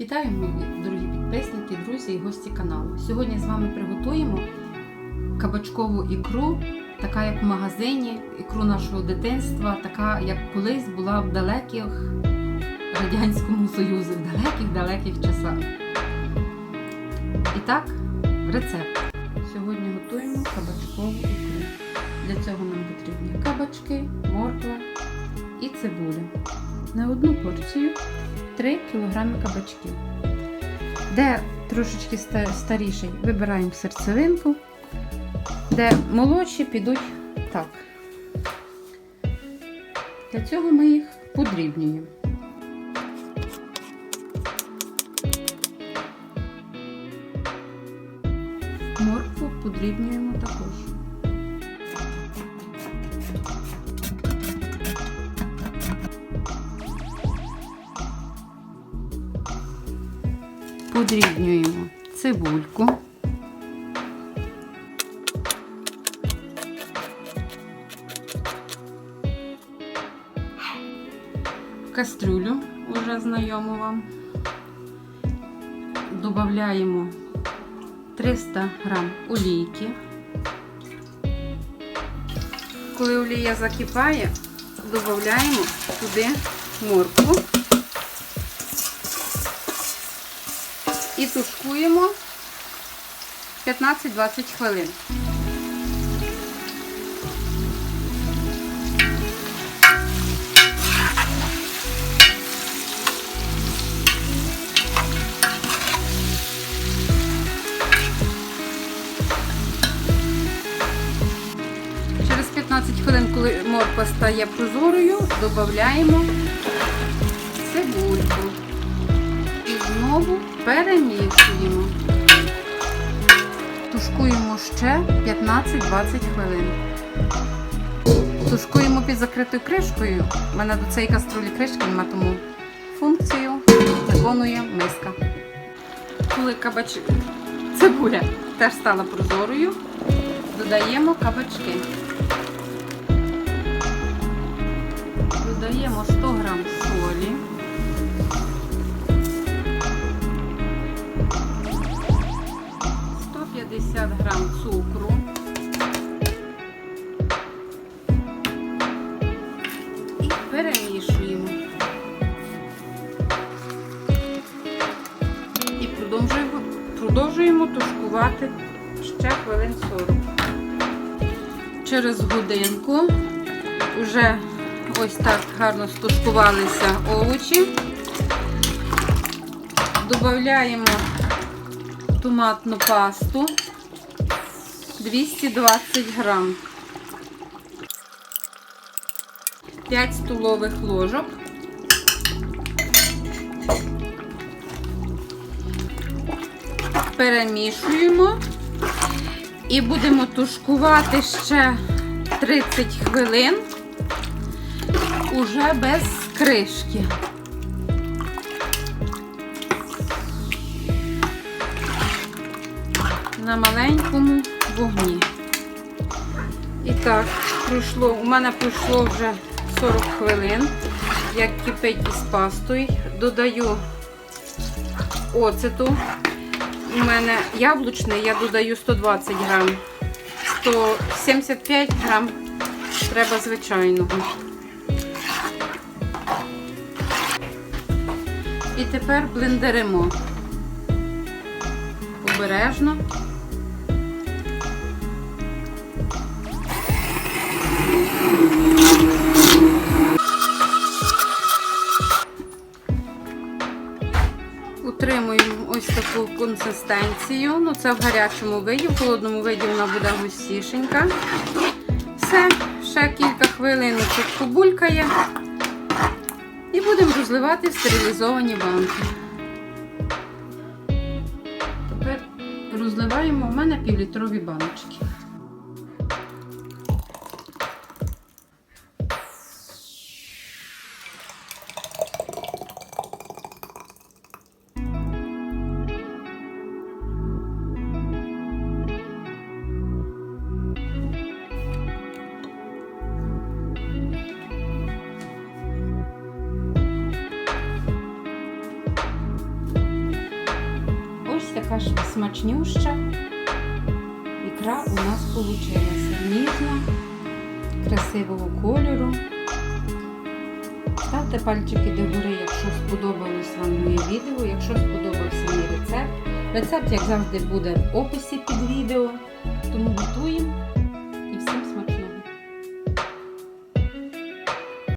Вітаю, мої дорогі підписники, друзі і гості каналу. Сьогодні з вами приготуємо кабачкову ікру, така як в магазині, ікру нашого дитинства, така як колись була в далеких Радянському Союзі, в далеких-далеких часах. І так, рецепт. Сьогодні готуємо кабачкову ікру. Для цього нам потрібні кабачки, морква і цибуля. На одну порцію 3 кг кабачків. Де трошечки старіший, вибираємо серцевинку, де молодші підуть так. Для цього ми їх подрібнюємо. Моркву подрібнюємо також. Подрібнюємо цибульку. Кастрюлю вже знайому вам. Додаємо 300 грам олійки. Коли олія закипає, додаємо туди моркву. І тушкуємо 15-20 хвилин. Через 15 хвилин, коли морква стає прозорою, додаємо цибульку знову перемішуємо. Тушкуємо ще 15-20 хвилин. Тушкуємо під закритою кришкою. У мене до цієї каструлі кришки нема, тому функцію виконує миска. Коли кабач... цибуля теж стала прозорою, додаємо кабачки. 50 грам цукру. І перемішуємо. І продовжуємо, продовжуємо тушкувати ще хвилин 40. Через годинку вже ось так гарно стушкувалися овочі. Добавляємо томатну пасту 220 грам, 5 столових ложок. Перемішуємо і будемо тушкувати ще 30 хвилин уже без кришки. На маленькому вогні. І так, пройшло, у мене пройшло вже 40 хвилин, як кипить із пастою. Додаю оцету. У мене яблучний, я додаю 120 грам. 175 грам треба звичайного. І тепер блендеримо обережно. Утримуємо ось таку консистенцію. Ну, це в гарячому виді, в холодному виді вона буде густішенька. Все, ще кілька хвилиночок побулькає. І будемо розливати в стерилізовані банки. Тепер розливаємо в мене півлітрові баночки. Ж смачнюща. Ікра у нас вийшла ніжна, красивого кольору. Ставте пальчики догори, якщо сподобалось вам моє відео, якщо сподобався мій рецепт. Рецепт, як завжди, буде в описі під відео. Тому готуємо